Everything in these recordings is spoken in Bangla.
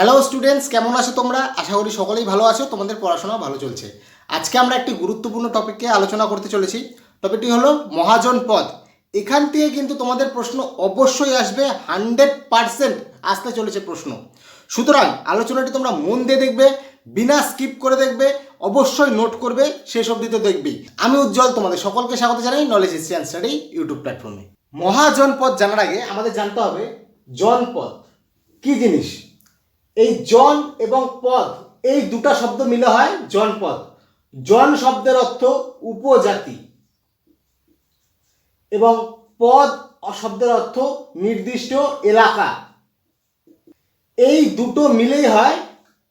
হ্যালো স্টুডেন্টস কেমন আছো তোমরা? আশা করি সকলেই ভালো আছো, তোমাদের পড়াশোনা ভালো চলছে। আজকে আমরা একটি গুরুত্বপূর্ণ টপিককে আলোচনা করতে চলেছি। টপিকটি হলো মহাজন পদ। এখান থেকে কিন্তু তোমাদের প্রশ্ন অবশ্যই আসবে হান্ড্রেড পারসেন্ট আসতে চলেছে প্রশ্ন। সুতরাং আলোচনাটি তোমরা মন দিয়ে দেখবে, বিনা স্কিপ করে দেখবে, অবশ্যই নোট করবে, শেষ অবধি তো দেখবেই। আমি উজ্জ্বল, তোমাদের সকলকে স্বাগত জানাই নলেজ এশিয়ান স্টাডি ইউটিউব প্ল্যাটফর্মে মহাজনপদ জানার আগে আমাদের জানতে হবে জনপদ কি জিনিস? এই জন এবং পদ, এই দুটা শব্দ মিলে হয় জনপদ জন শব্দের অর্থ উপজাতি এবং পদ শব্দের অর্থ নির্দিষ্ট এলাকা। এই দুটো মিলেই হয়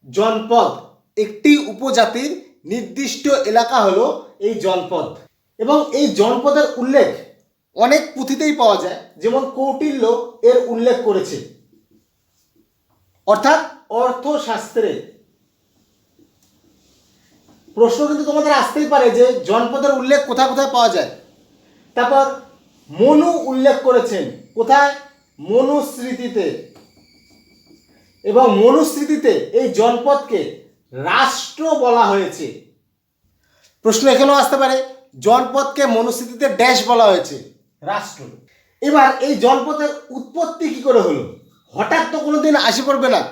জনপদ একটি উপজাতির নির্দিষ্ট এলাকা হলো এই জনপদ এবং এই জনপদের উল্লেখ অনেক পুঁথিতেই পাওয়া যায়, যেমন কৌটিল্য এর উল্লেখ করেছে। অর্থাৎ অর্থশাস্ত্রে। প্রশ্ন কিন্তু তোমাদের আসতেই পারে যে জনপদের উল্লেখ কোথায় কোথায় পাওয়া যায়। তারপর মনু উল্লেখ করেছেন, কোথায়? মনুস্মৃতিতে। এবং মনুস্মৃতিতে এই জনপদকে রাষ্ট্র বলা হয়েছে। প্রশ্ন এখানেও আসতে পারে, জনপদকে মনুস্মৃতিতে ড্যাশ বলা হয়েছে, রাষ্ট্র। এবার এই জনপদের উৎপত্তি কি করে হলো? হঠাৎ তো কোনোদিন আসি পড়বে না।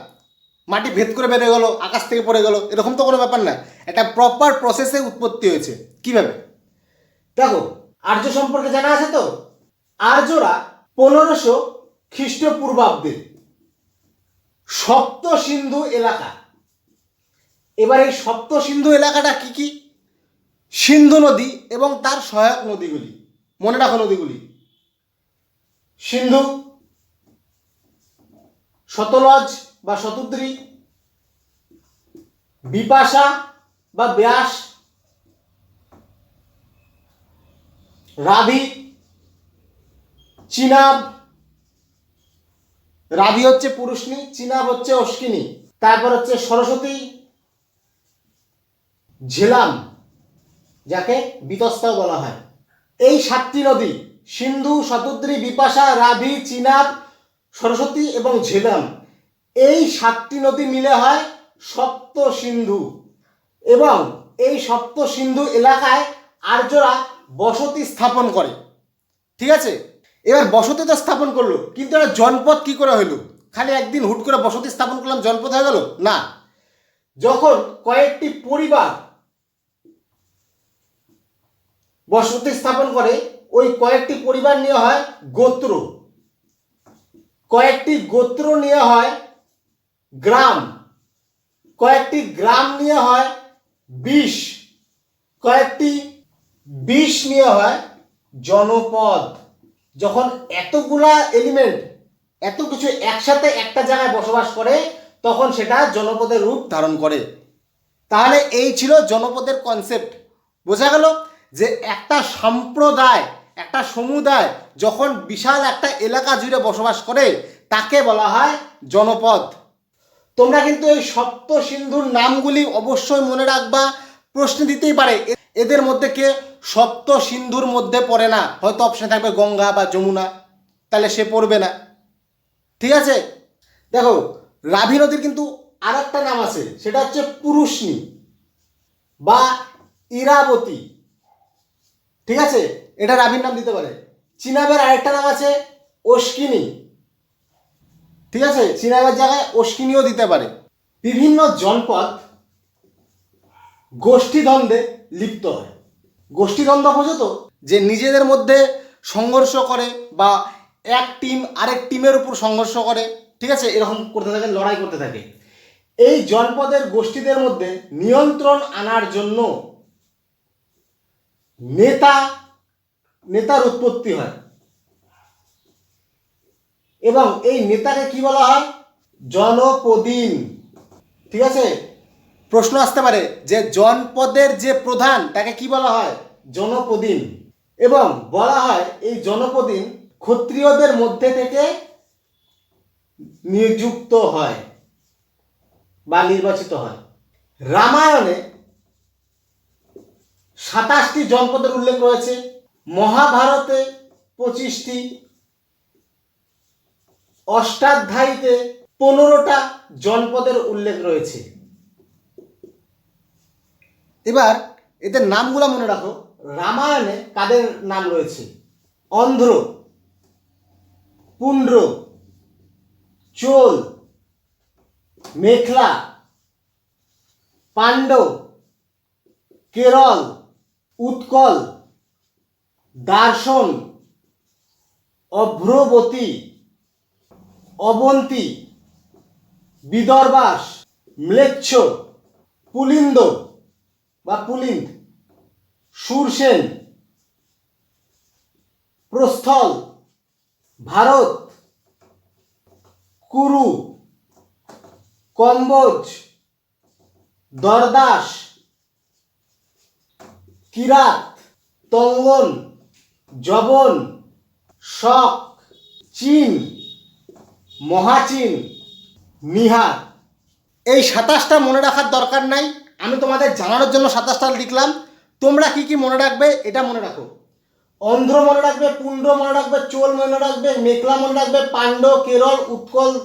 মাটি ভেদ করে বেড়ে গেলো, আকাশ থেকে পড়ে গেল, এরকম তো কোনো ব্যাপার না। একটা প্রপার প্রসেসে উৎপত্তি হয়েছে। কীভাবে? দেখো, আর্য সম্পর্কে জানা আছে তো? আর্যরা পনেরোশো খ্রিস্টপূর্বাব্দে সপ্ত সিন্ধু এলাকা। এবার এই সপ্ত সিন্ধু এলাকাটা কি কি? সিন্ধু নদী এবং তার সহায়ক নদীগুলি। মনে রাখো নদীগুলি। সিন্ধু শতলজ বা শতুদ্রী, বিপাশা বা ব্যাস, রাভি, চিনাব। রাধি হচ্ছে পুরুষনি, চিনাব হচ্ছে অশ্বিনী। তারপর হচ্ছে সরস্বতী, ঝেলাম, যাকে বিতস্তাও বলা হয়। এই সাতটি নদী, সিন্ধু, শতদ্রী, বিপাশা, রাভি, চিনাব সরস্বতী এবং ঝেলাম এই সাতটি নদী মিলে হয় সপ্ত সিন্ধু এবং এই সপ্ত সিন্ধু এলাকায় আর্যরা বসতি স্থাপন করে। ঠিক আছে? এবার বসতি তো স্থাপন করল, কিন্তু এরা জনপদ কি করে হলো খালি একদিন হুট করে বসতি স্থাপন করলাম, জনপদ হয়ে গেল? না। যখন কয়েকটি পরিবার বসতি স্থাপন করে, ওই কয়েকটি পরিবার নিয়ে হয় গোত্র। কয়েকটি গোত্র নিয়ে হয় গ্রাম। কয়েকটি গ্রাম নিয়ে হয় বিষ। কয়েকটি বিষ নিয়ে হয় জনপদ। যখন এতগুলা এলিমেন্ট এত কিছু একসাথে একটা জায়গায় বসবাস করে, তখন সেটা জনপদের রূপ ধারণ করে। তাহলে এই ছিল জনপদের কনসেপ্ট বোঝা গেল যে একটা সম্প্রদায় একটা সমুদায় যখন বিশাল একটা এলাকা জুড়ে বসবাস করে, তাকে বলা হয় জনপদ। তোমরা কিন্তু এই সপ্ত সিন্ধুর নামগুলি অবশ্যই মনে রাখবা, প্রশ্ন দিতেই পারে এদের মধ্যে কে সপ্ত সিন্ধুর মধ্যে পড়ে না, হয়তো অপশনে থাকবে গঙ্গা বা যমুনা, তাহলে সে পড়বে না। ঠিক আছে? দেখো, রাভি নদীর কিন্তু আর একটা নাম আছে, সেটা হচ্ছে পুরুষনি বা ইরাবতী। ঠিক আছে? এটা রাভির নাম দিতে পারে। চিনাবের আরেকটা নাম আছে অস্কিনী ঠিক আছে? চিনাবের জায়গায় অস্কিনীও দিতে পারে। বিভিন্ন জনপদ গোষ্ঠীদ্বন্দ্বে লিপ্ত হয়। গোষ্ঠীদ্বন্দ্ব বোঝো তো? যে নিজেদের মধ্যে সংঘর্ষ করে বা এক টিম আরেক টিমের উপর সংঘর্ষ করে। ঠিক আছে? এরকম করতে থাকে, লড়াই করতে থাকে। এই জনপদের গোষ্ঠীদের মধ্যে নিয়ন্ত্রণ আনার জন্য নেতা, নেতার উৎপত্তি হয়। এবং এই নেতাকে কি বলা হয়? জনপদিন ঠিক আছে? প্রশ্ন আসতে পারে যে জনপদের যে প্রধান, তাকে কি বলা হয়? জনপদিন এবং বলা হয় এই জনপদিন ক্ষত্রিয়দের মধ্যে থেকে নিযুক্ত হয় বা নির্বাচিত হয়। রামায়ণে সাতাশটি জনপদের উল্লেখ রয়েছে। মহাভারতে পঁচিশটি, অষ্টাধ্যায়ীতে পনেরোটা জনপদের উল্লেখ রয়েছে। এবার এদের নামগুলো মনে রাখো। রামায়ণে কাদের নাম রয়েছে? অন্ধ্র, পুন্ড্র, চোল, মেখলা, পাণ্ডব, কেরল উৎকল, দার্শন, অভ্রবতী, অবন্তী, বিদর্বাস, ম্লেচ্ছ, পুলিন্দ বা পুলিন্দ, সুরসেন, প্রস্থল, ভারত, কুরু, কম্বোজ, দরদাস কিরাত, তঙ্গন জবন শক, চীন, মহাচীন, নিহার। এই সাতাশটা মনে রাখার দরকার নাই। আমি তোমাদের জানানোর জন্য সাতাশটা লিখলাম। তোমরা কি কি মনে রাখবে এটা মনে রাখো। অন্ধ্র মনে রাখবে পুণ্ড মনে রাখবে, চোল মনে রাখবে মেঘলা মনে রাখবে পাণ্ড কেরল, উৎকল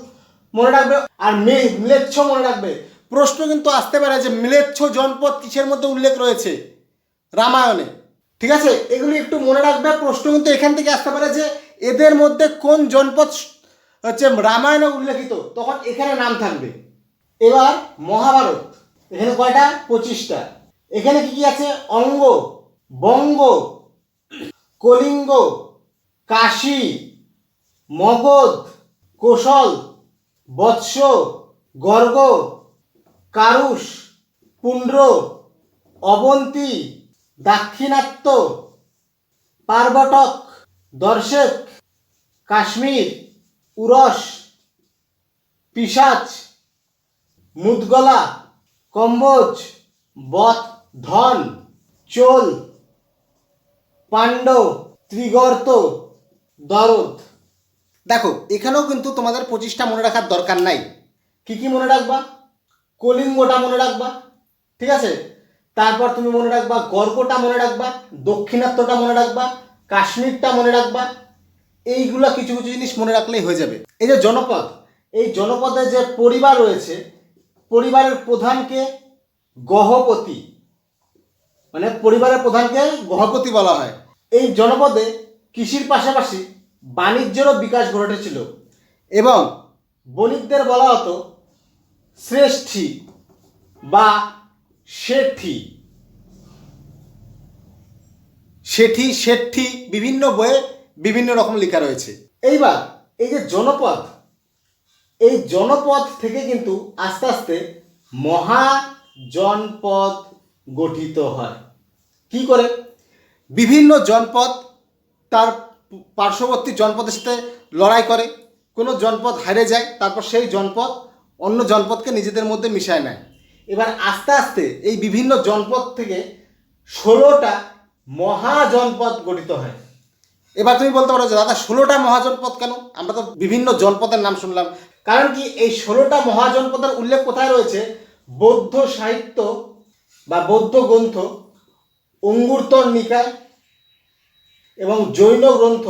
মনে রাখবে, আর মিলেচ্ছ মনে রাখবে। প্রশ্ন কিন্তু আসতে পারে যে মিলেচ্ছ জনপদ কিসের মধ্যে উল্লেখ রয়েছে? রামায়ণে। ঠিক আছে? এগুলি একটু মনে রাখবে। প্রশ্ন কিন্তু এখান থেকে আসতে পারে যে এদের মধ্যে কোন জনপদ হচ্ছে রামায়ণে উল্লেখিত? তখন এখানে নাম থাকবে। এবার মহাভারত। এখানে কয়টা? পঁচিশটা। এখানে কি কি আছে? অঙ্গ, বঙ্গ, কলিঙ্গ, কাশী, মগধ, কোশল, বৎস, গর্গ, কারুষ পুণ্ড্র অবন্তী দাক্ষিণাত্য পার্বটক দর্শক কাশ্মীর উরস পিসাচ মুদগলা কম্বোজ বত ধন চোল পাণ্ড ত্রিগর্ত দরদ। দেখো এখানেও কিন্তু তোমাদের পঁচিশটা মনে রাখার দরকার নাই। কি কি মনে রাখবা? কলিঙ্গটা মনে রাখবা। ঠিক আছে? তারপর তুমি মনে রাখবা গর্গটা মনে রাখবা, দক্ষিণাত্যটা মনে রাখবা, কাশ্মীরটা মনে রাখবা, এইগুলা কিছু কিছু জিনিস মনে রাখলেই হয়ে যাবে। এই যে জনপদ, এই জনপদে যে পরিবার রয়েছে, পরিবারের প্রধানকে গহপতি মানে পরিবারের প্রধানকে গহপতি বলা হয়। এই জনপদে কৃষির পাশাপাশি বাণিজ্যেরও বিকাশ ঘটেছিল এবং বণিকদের বলা হতো শ্রেষ্ঠী বা শেঠি শেঠি শেঠি বিভিন্ন বইয়ে বিভিন্ন রকম লেখা রয়েছে। এইবার এই যে জনপদ, এই জনপদ থেকে কিন্তু আস্তে আস্তে মহাজনপদ গঠিত হয়। কি করে? বিভিন্ন জনপদ তার পার্শ্ববর্তী জনপদের সাথে লড়াই করে। কোনো জনপদ হারে যায়, তারপর সেই জনপদ অন্য জনপদকে নিজেদের মধ্যে মিশায় নেয়। এবার আস্তে আস্তে এই বিভিন্ন জনপদ থেকে ষোলোটা মহাজনপদ গঠিত হয়। এবার তুমি বলতে পারো যে, দাদা, ষোলোটা মহাজনপদ কেন? আমরা তো বিভিন্ন জনপদের নাম শুনলাম। কারণ কি, এই ষোলোটা মহাজনপদের উল্লেখ কোথায় রয়েছে? বৌদ্ধ সাহিত্য বা বৌদ্ধ গ্রন্থ, অঙ্গুরতর নিকায় এবং জৈন গ্রন্থ,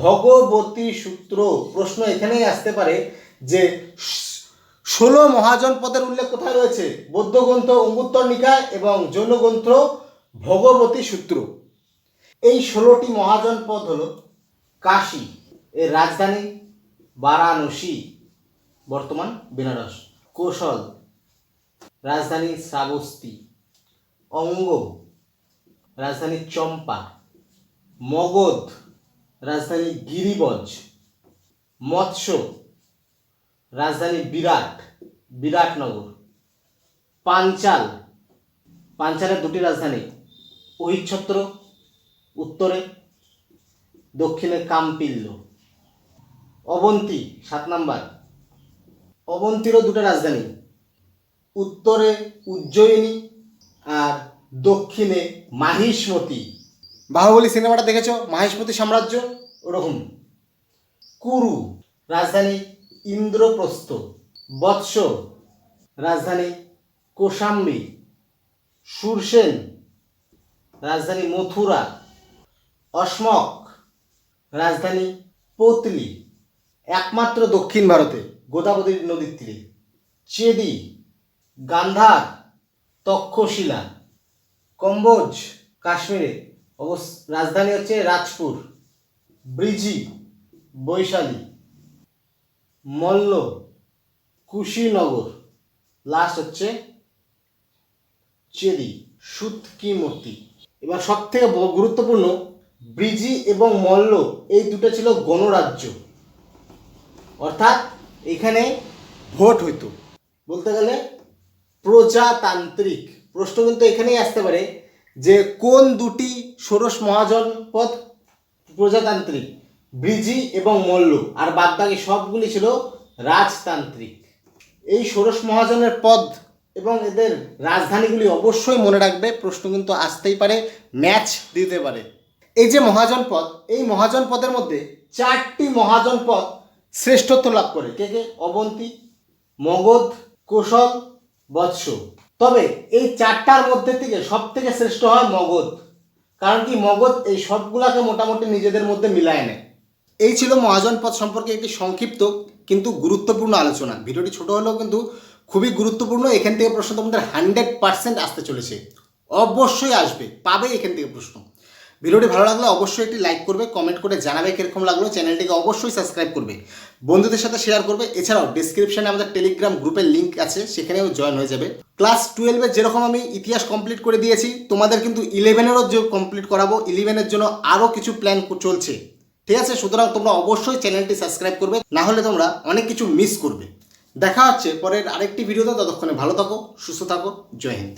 ভগবতী সূত্র প্রশ্ন এখানেই আসতে পারে যে ষোলো মহাজনপদের উল্লেখ কোথায় রয়েছে? বৌদ্ধ গ্রন্থ অঙ্গুত্তর নিকায় এবং জৈন গ্রন্থ ভগবতী সূত্র। এই ষোলোটি মহাজনপদ হল কাশী, এর রাজধানী, বারাণসী, বর্তমান বেনারস। কৌশল, রাজধানী শ্রাবস্তি অঙ্গ রাজধানী চম্পা। মগধ, রাজধানী গিরিবজ। মৎস্য রাজধানী বিরাট বিরাটনগর পাঞ্চাল পাঞ্চালের দুটি রাজধানী অহিচ্ছত্র উত্তরে দক্ষিণে কাম্পিল্য অবন্তী সাত নাম্বার। অবন্তীরও দুটো রাজধানী উত্তরে উজ্জয়িনী আর দক্ষিণে মাহিষ্মতি। বাহুবলী সিনেমাটা দেখেছ? মাহিষ্মতি সাম্রাজ্য? ওরকম। কুরু রাজধানী ইন্দ্রপ্রস্থ, বৎস, রাজধানী কোশাম্বি সুরসেন, রাজধানী মথুরা অসমক রাজধানী পতলি, একমাত্র দক্ষিণ ভারতে, গোদাবরী নদীর তীরে, চেদি, গান্ধার, তক্ষশিলা, কম্বোজ, কাশ্মীরে অবস রাজধানী হচ্ছে রাজপুর, ব্রিজি, বৈশালী। মল্ল, কুশীনগর। লাস্ট হচ্ছে চেরি, সুতকি মূর্তি। এবার সব থেকে গুরুত্বপূর্ণ, ব্রিজি এবং মল্ল, এই দুটো ছিল গণরাজ্য। অর্থাৎ এখানে ভোট হইতো। বলতে গেলে প্রজাতান্ত্রিক। প্রশ্ন কিন্তু এখানেই আসতে পারে যে কোন দুটি ষোড়শ মহাজন পদ প্রজাতান্ত্রিক? ব্রিজি এবং মল্ল। আর বাদবাকি সবগুলি ছিল রাজতান্ত্রিক। এই ষোড়শ মহাজনের পদ এবং এদের রাজধানীগুলি অবশ্যই মনে রাখবে, প্রশ্ন কিন্তু আসতেই পারে, ম্যাচ দিতে পারে। এই যে মহাজন পদ, এই মহাজন পদের মধ্যে চারটি মহাজন পদ শ্রেষ্ঠত্ব লাভ করে। কে কে? অবন্তী, মগধ, কৌশল, বৎস। তবে এই চারটার মধ্যে থেকে সব থেকে শ্রেষ্ঠ হয় মগধ। কারণ কি মগধ এই সবগুলাকে মোটামুটি নিজেদের মধ্যে মিলায় নেয়। এই ছিল মহাজন পদ সম্পর্কে একটি সংক্ষিপ্ত কিন্তু গুরুত্বপূর্ণ আলোচনা। ভিডিওটি ছোট হলেও কিন্তু খুবই গুরুত্বপূর্ণ। এখান থেকে প্রশ্ন তোমাদের হান্ড্রেড পার্সেন্ট আসতে চলেছে। অবশ্যই আসবে, পাবে এখান থেকে প্রশ্ন। ভিডিওটি ভালো লাগলে অবশ্যই একটি লাইক করবে কমেন্ট করে জানাবে কীরকম লাগল, চ্যানেলটিকে অবশ্যই সাবস্ক্রাইব করবে। বন্ধুদের সাথে শেয়ার করবে, এছাড়াও ডিসক্রিপশনে আমাদের টেলিগ্রাম গ্রুপের লিঙ্ক আছে, সেখানেও জয়েন হয়ে যাবে। ক্লাস টুয়েলভে যেরকম আমি ইতিহাস কমপ্লিট করে দিয়েছি, তোমাদের কিন্তু ইলেভেনেরও যে কমপ্লিট করাবো ইলেভেনের জন্য আরও কিছু প্ল্যান চলছে। ঠিক আছে? সুতরাং তোমরা অবশ্যই চ্যানেলটি সাবস্ক্রাইব করবে, না হলে তোমরা অনেক কিছু মিস করবে। দেখা হচ্ছে পরের আরেকটি ভিডিওতে, ততক্ষণে ভালো থাকো, সুস্থ থাকো, জয় হিন্দ।